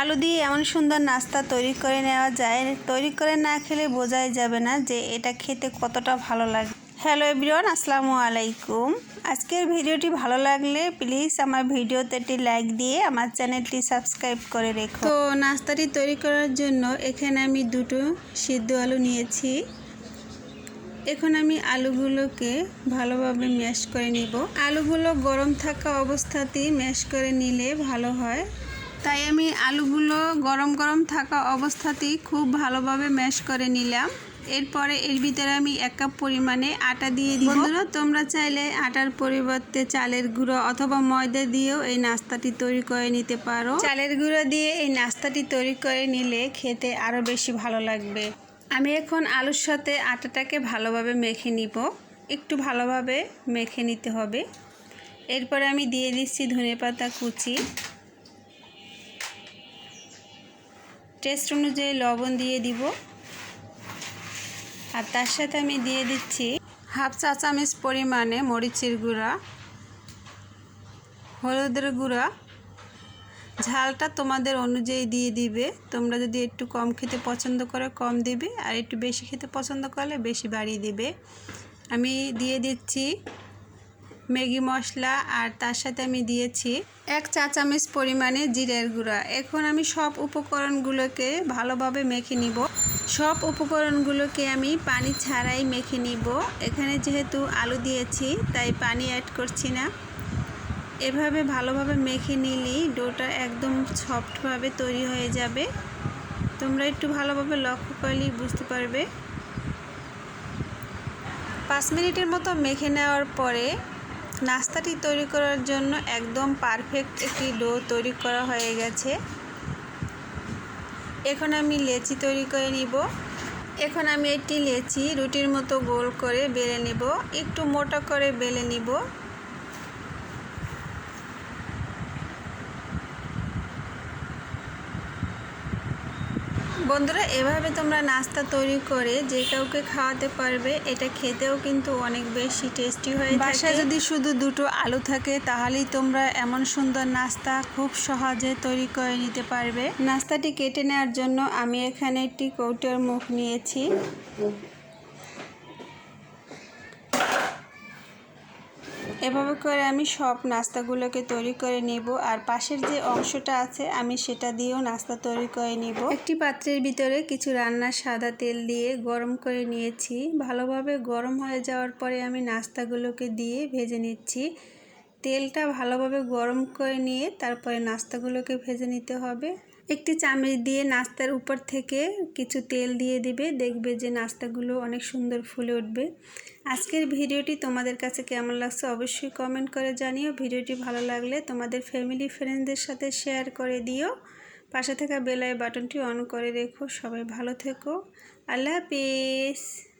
আলু দিয়ে এমন সুন্দর নাস্তা তৈরি করে নেওয়া যায়। তৈরি করে না খেলে বোঝাই যাবে না যে এটা খেতে কতটা ভালো লাগে। হ্যালো এভরিওয়ান, আসসালামু আলাইকুম। আজকের ভিডিওটি ভালো লাগলে প্লিজ আমার ভিডিওতে একটি লাইক দিয়ে আমার চ্যানেলটি সাবস্ক্রাইব করে রেখো। তো নাস্তাটি তৈরি করার জন্য এখানে আমি দুটো সিদ্ধ আলু নিয়েছি। এখন আমি আলুগুলোকে ভালোভাবে ম্যাশ করে নিব। আলুগুলো গরম থাকা অবস্থাতেই ম্যাশ করে নিলে ভালো হয়। তাই আমি আলুগুলো গরম গরম থাকা অবস্থাতেই খুব ভালোভাবে ম্যাশ করে নিলাম। এরপরে এর ভিতরে আমি এক কাপ পরিমাণে আটা দিয়ে দিব বন্ধুরা, তোমরা চাইলে আটার পরিবর্তে চালের গুঁড়ো অথবা ময়দা দিয়েও এই নাস্তাটি তৈরি করে নিতে পারো। চালের গুঁড়ো দিয়ে এই নাস্তাটি তৈরি করে নিলে খেতে আরও বেশি ভালো লাগবে। আমি এখন আলুর সাথে আটাটাকে ভালোভাবে মেখে নিব। একটু ভালোভাবে মেখে নিতে হবে। এরপরে আমি দিয়ে দিচ্ছি ধনে পাতা কুচি। টেস্ট অনুযায়ী লবণ দিয়ে দিব। আর তার সাথে আমি দিয়ে দিচ্ছি হাফ চা চামচ পরিমাণে মরিচের গুঁড়া, হলুদের গুঁড়া। ঝালটা তোমাদের অনুযায়ী দিয়ে দিবে। তোমরা যদি একটু কম খেতে পছন্দ করো, কম দিবে। আর একটু বেশি খেতে পছন্দ করলে বেশি বাড়িয়ে দিবে। আমি দিয়ে দিচ্ছি ম্যাগি মশলা আর তার সাথে আমি দিয়েছি এক চা চামচ পরিমাণে জিরের গুঁড়া। এখন আমি সব উপকরণগুলোকে ভালোভাবে মেখে নিব। সব উপকরণগুলোকে আমি পানি ছাড়াই মেখে নিব। এখানে যেহেতু আলু দিয়েছি, তাই পানি অ্যাড করছি না। এভাবে ভালোভাবে মেখে নিলেই ডোটা একদম সফটভাবে তৈরি হয়ে যাবে। তোমরা একটু ভালোভাবে লক্ষ্য করলেই বুঝতে পারবে। পাঁচ মিনিটের মতো মেখে নেওয়ার পরে নাস্তাটি তৈরি করার জন্য একদম পারফেক্ট একটি ডো তৈরি করা হয়ে গেছে। এখন আমি লেচি তৈরি করে নিব। এখন আমি একটি লেচি রুটির মতো গোল করে বেলে নেব। একটু মোটা করে বেলে নিব। বন্ধুরা, এভাবে তোমরা নাস্তা তৈরি করে যে কাউকে খাওয়াতে পারবে, এটা খেতেও কিন্তু অনেক বেশি টেস্টি হয়ে বাসায় যদি শুধু দুটো আলু থাকে, তাহলেই তোমরা এমন সুন্দর নাস্তা খুব সহজে তৈরি করে নিতে পারবে। নাস্তাটি কেটে নেওয়ার জন্য আমি এখানে একটি কৌটোর মুখ নিয়েছি। এভাবে করে আমি সব নাস্তাগুলোকে তৈরি করে নেব, আর পাশের যে অংশটা আছে আমি সেটা দিয়েও নাস্তা তৈরি করে নেব। একটি পাত্রের ভিতরে কিছু রান্নার সাদা তেল দিয়ে গরম করে নিয়েছি। ভালোভাবে গরম হয়ে যাওয়ার পরে আমি নাস্তাগুলোকে দিয়ে ভেজে নিচ্ছি। তেলটা ভালোভাবে গরম করে নিয়ে তারপরে নাস্তাগুলোকে ভেজে নিতে হবে। একটি চামচ দিয়ে নাস্তার উপর থেকে কিছু তেল দিয়ে দিবে, দেখবে যে নাস্তাগুলো অনেক সুন্দর ফুলে উঠবে। আজকের ভিডিওটি তোমাদের কাছে কেমন লাগছে অবশ্যই কমেন্ট করে জানিও। ভিডিওটি ভালো লাগলে তোমাদের ফ্যামিলি ফ্রেন্ডদের সাথে শেয়ার করে দিও। পাশে থাকা বেলায় বাটনটি অন করে রেখো। সবাই ভালো থেকো। আল্লাহ হাফিজ।